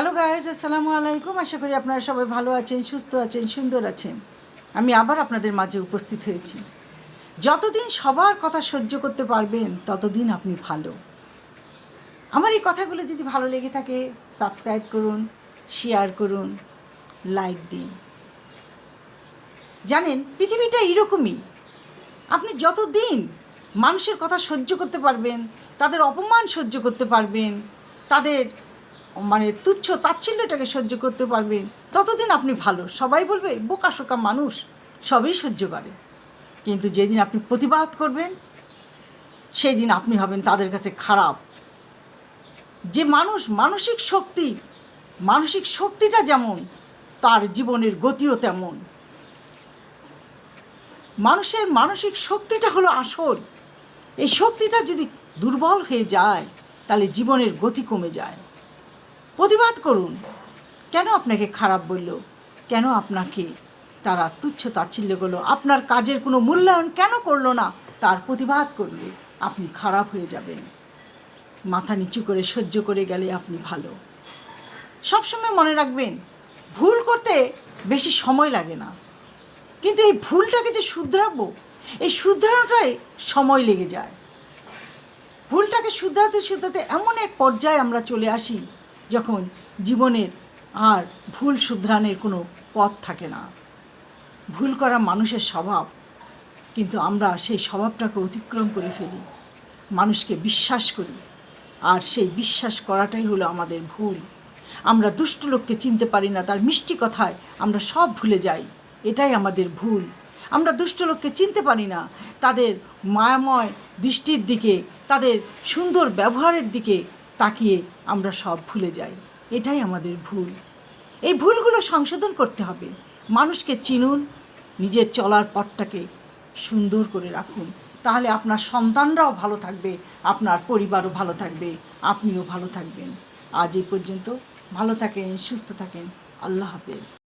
Hello guys আসসালামু আলাইকুম আশা করি আপনারা সবাই ভালো আছেন, সুস্থ আছেন, সুন্দর আছেন। আমি আবার আপনাদের মাঝে উপস্থিত হয়েছি। যতদিন সবার কথা সহ্য করতে পারবেন, ততদিন আপনি ভালো। আমার এই কথাগুলো যদি ভালো লেগে থাকে সাবস্ক্রাইব করুন শেয়ার করুন লাইক দিন। জানেন, পৃথিবীটা এরকমই আপনি যতদিন মানুষের কথা সহ্য করতে পারবেন, তাদের অপমান সহ্য করতে পারবেন, তাদের মানে তুচ্ছ তাচ্ছিল্যটাকে সহ্য করতে পারবেন ততদিন আপনি ভালো। সবাই বলবে, বোকা শোকা মানুষ, সবই সহ্য করে। কিন্তু যেদিন আপনি প্রতিবাদ করবেন সেই দিন আপনি হবেন তাদের কাছে খারাপ। যে মানুষ মানসিক শক্তি, মানসিক শক্তিটা যেমন, তার জীবনের গতিও তেমন। মানুষের মানসিক শক্তিটা হলো আসল। এই শক্তিটা যদি দুর্বল হয়ে যায়, তাহলে জীবনের গতি কমে যায়। প্রতিবাদ করুন। কেন আপনাকে খারাপ বলল? কেন আপনাকে তারা তুচ্ছ তাচ্ছিল্য করল? আপনার কাজের কোনো মূল্যায়ন কেন করল না? তার প্রতিবাদ করলে আপনি খারাপ হয়ে যাবেন। মাথা নিচু করে সহ্য করে গেলে আপনি ভালো। সবসময় মনে রাখবেন, ভুল করতে বেশি সময় লাগে না। কিন্তু এই ভুলটাকে যে শুধরাবো, এই শুধরানোটাই সময় লেগে যায়। ভুলটাকে শুধরাতে শুধরাতে এমন এক পর্যায়ে আমরা চলে আসি যখন জীবনের আর ভুল শুধরানোর কোনো পথ থাকে না। ভুল করা মানুষের স্বভাব, কিন্তু আমরা সেই স্বভাবটাকে অতিক্রম করে ফেলি, মানুষকে বিশ্বাস করি, আর সেই বিশ্বাস করাটাই হলো আমাদের ভুল। আমরা দুষ্ট লোককে চিনতে পারি না, তার মিষ্টি কথায় আমরা সব ভুলে যাই, এটাই আমাদের ভুল। আমরা দুষ্ট লোককে চিনতে পারি না, তাদের মায়াময় দৃষ্টির দিকে, তাদের সুন্দর ব্যবহারের দিকে তাকিয়ে আমরা সব ভুলে যাই। এটাই আমাদের ভুল। এই ভুলগুলো সংশোধন করতে হবে। মানুষকে চিনুন, নিজের চলার পথটাকে সুন্দর করে রাখুন। তাহলে আপনার সন্তানরাও ভালো থাকবে, আপনার পরিবারও ভালো থাকবে, আপনিও ভালো থাকবেন। আজ এই পর্যন্ত। ভালো থাকেন, সুস্থ থাকেন। আল্লাহ হাফেজ।